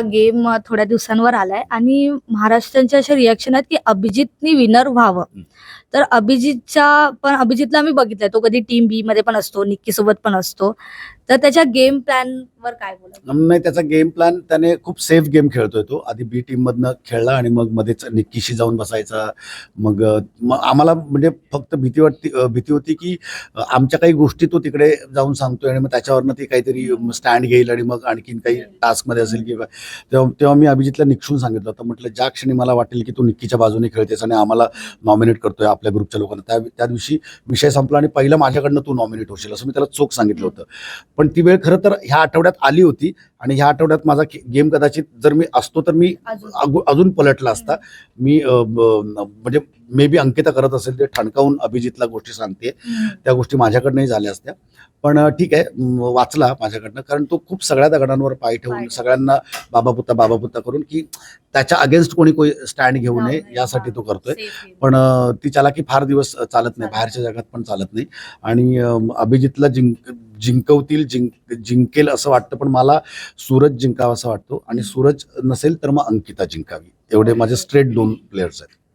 Game थोड्या दिवसांवर आलाय. आणि महाराष्ट्रांचे असे रिॲक्शन आहेत की अभिजितनी विनर व्हावं. तर अभिजितच्या पण अभिजितला आम्ही बघितलंय. तो कधी टीम बी मध्ये पण असतो निक्की सोबत पण असतो. तर त्याच्या गेम प्लॅन वर काय बोला नाही त्याचा गेम प्लॅन त्याने खूप सेफ गेम खेळतोय तो. आधी बी टीम मधनं खेळला आणि मग मध्येच निक्कीशी जाऊन बसायचा. मग आम्हाला म्हणजे फक्त भीती वाटती भीती होती की आमच्या काही गोष्टी तो तिकडे जाऊन सांगतोय आणि मग त्याच्यावरनं ती काहीतरी स्टँड घेईल आणि मग आणखीन काही टास्कमध्ये असेल किंवा तेव्हा तेव्हा मी अभिजितला निक्षून सांगितलं होतं. म्हटलं ज्या क्षणी मला वाटेल की तू निक्कीच्या बाजूने खेळतेस आणि आम्हाला नॉमिनेट करतोय आपल्या ग्रुपच्या लोकांना. त्या त्या दिवशी विषय संपला आणि पहिलं माझ्याकडनं तू नॉमिनेट होशील असं मी त्याला चोख सांगितलं होतं. पण ती वेळ खरं तर ह्या आठवड्यात आली होती आणि ह्या आठवड्यात माझा गेम कदाचित जर मी असतो तर मी अजून अगो- अजून पलटला असता मी म्हणजे मे बी अंकिता करत असेल ते ठणकावून अभिजितला गोष्टी सांगते. त्या गोष्टी माझ्याकडनंही झाल्या असत्या पण ठीक आहे वाचला माझ्याकडनं कारण तो खूप सगळ्या दगडांवर पाय ठेवून. सगळ्यांना बाबा पुत्ता बाबा पुत्ता करून की त्याच्या अगेन्स्ट कोणी कोणी स्टँड घेऊ नये. यासाठी. तो करतोय. पण ती चालाकी फार दिवस चालत नाही बाहेरच्या जगात पण चालत नाही आणि अभिजितला जिंक जिंकवतील जिंक जिंकेल असं वाटतं पण मला सूरज जिंकावा असं वाटतो. आणि सूरज नसेल तर मग अंकिता जिंकावी. एवढे माझे स्ट्रेट दोन प्लेयर्स आहेत.